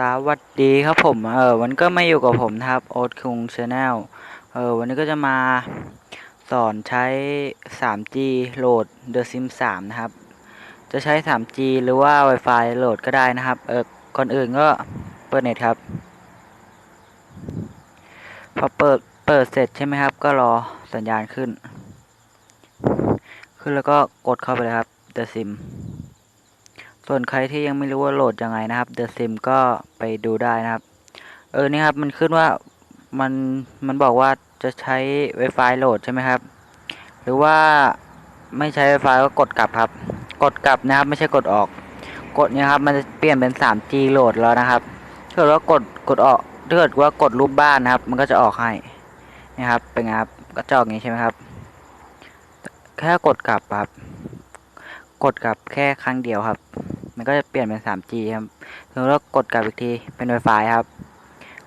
สวัสดีครับผม เออวันก็มาอยู่กับผมนะครับโอ๊ตคุงชาแนลเออวันนี้ก็จะมาสอนใช้ 3G โหลด The Sim 3 นะครับ จะใช้ 3G หรือว่า Wi-Fi โหลดก็ได้นะครับ เออก่อนอื่นก็เปิดเน็ตครับ พอเปิดเปิดเสร็จใช่ไหมครับ ก็รอสัญญาณขึ้น ขึ้นแล้วก็กดเข้าไปเลยครับ The Sim ส่วนใครที่ยังไม่รู้ว่าโหลดยังไงนะครับ The Sim ก็ไปดูได้นะครับ เออนี่ครับมันขึ้นว่ามันมันบอกว่าจะใช้ Wi-Fi โหลดใช่ไหมครับ หรือว่าไม่ใช้ Wi-Fi ก็กดกลับครับ กดกลับนะครับ ไม่ใช่กดออก กดเนี่ยครับมันจะเปลี่ยนเป็น 3G โหลดแล้วนะครับถ้าเกิดว่ากดกดออกถ้าเกิดว่ากดรูปบ้านนะครับ มันก็จะออกให้นี่ครับเป็นไงครับก็จะออกอย่างนี้ใช่ไหมครับ แค่กดกลับครับ กดกลับแค่ครั้งเดียวครับ มันก็จะเปลี่ยนเป็น 3G ครับแล้วกดกลับอีกทีเป็น Wi-Fi ครับ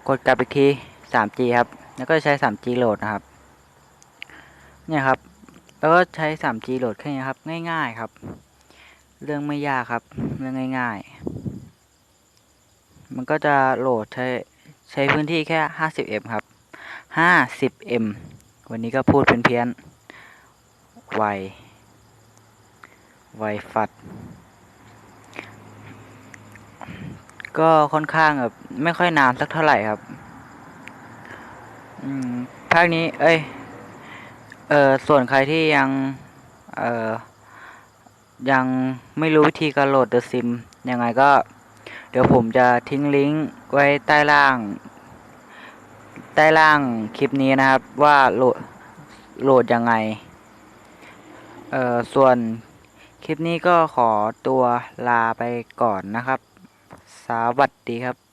กดกลับอีกที 3G ครับ แล้วก็ใช้ 3G โหลดนะครับ เนี่ยครับ แล้วก็ใช้ 3G โหลดแค่นี้ครับ ง่าย ๆครับ เรื่องไม่ยากครับ เรื่องง่าย ๆ มันก็จะโหลดใช้ใช้พื้นที่แค่ 50M ครับ 50M วันนี้ก็พูดเป็นเพี้ยนๆไวไวฟัด ก็ค่อนข้างแบบไม่ค่อยนานสักเท่าไหร่ครับภาคนี้ เอ้ย เออส่วนใครที่ยัง เออยังไม่รู้วิธีการโหลด The Sim ยังไงก็ เดี๋ยวผมจะทิ้งลิงก์ไว้ใต้ล่าง ใต้ล่างคลิปนี้นะครับ ว่าโหลดโหลดยังไง เออส่วนคลิปนี้ก็ขอตัวลาไปก่อนนะครับ สวัสดีครับ